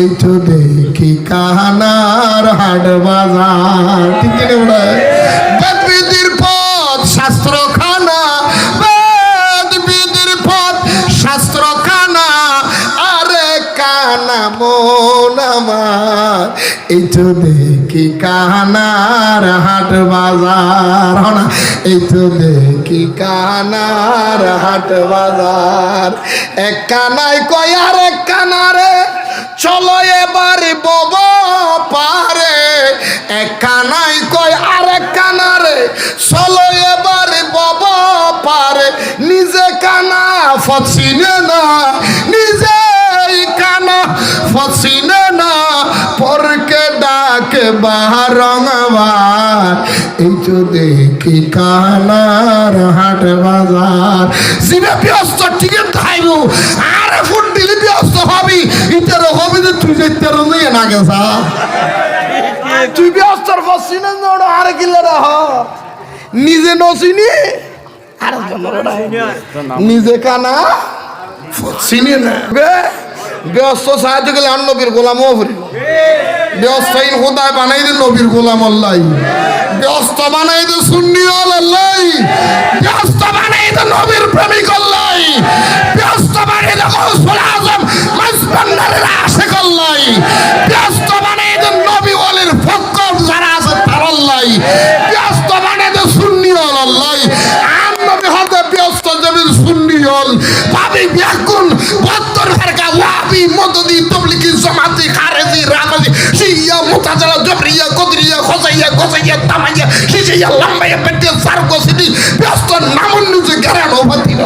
এই দেখি কাহানার হাট বাজার। ঠিক বেদবিধির পথ পথ শাস্ত্র খানা আরে কানা আমার। এই তো দেখি কানার হাট বাজার। হনা তো দেখি কানার হাট বাজার। এক কানায় কয় এক কানারে চলো এবার বব পারে এক কানাই কয় আর এক কানারে চলো এবার বব পারে নিজে কানা ফচিনে না নিজে কানা ফচিনে না। পরকে ডাকে বারংবার এই তো দেখি কানার হাট বাজার। জিবে ব্যস্ত টিকিট খাইব আরে ফুট দিলে ব্যস্ত নিয়ে না গেছা তুই ব্যস্তর নিজে আরে নিজে কানা, চিনি না। ব্যস্ত সাহায্য গেলে আর নবীর বানাই দে নবীর গোলাম আল্লাহ। ব্যস্ত বানাই দে সুন্নি আল্লাহ। ব্যস্ত বানাই নবীর প্রেমিক আল্লাহ। ব্যস্ত বানাই দে গৌসুল আজম পাবি ব্যাকুল বত্তর ফারকা ওয়াবি মদদি তবলিগি, জামাতি, খারেজি, রামাজি, শিয়া, মুতাজালা, জবরিয়া, কদরিয়া খসাইয়া গসাইয়া তামাইয়া শিশিয়া লম্বাইয়া, পেটে, সারগো, সিটি, ব্যস্ত, নামন, নিজে গেরানো ভাতির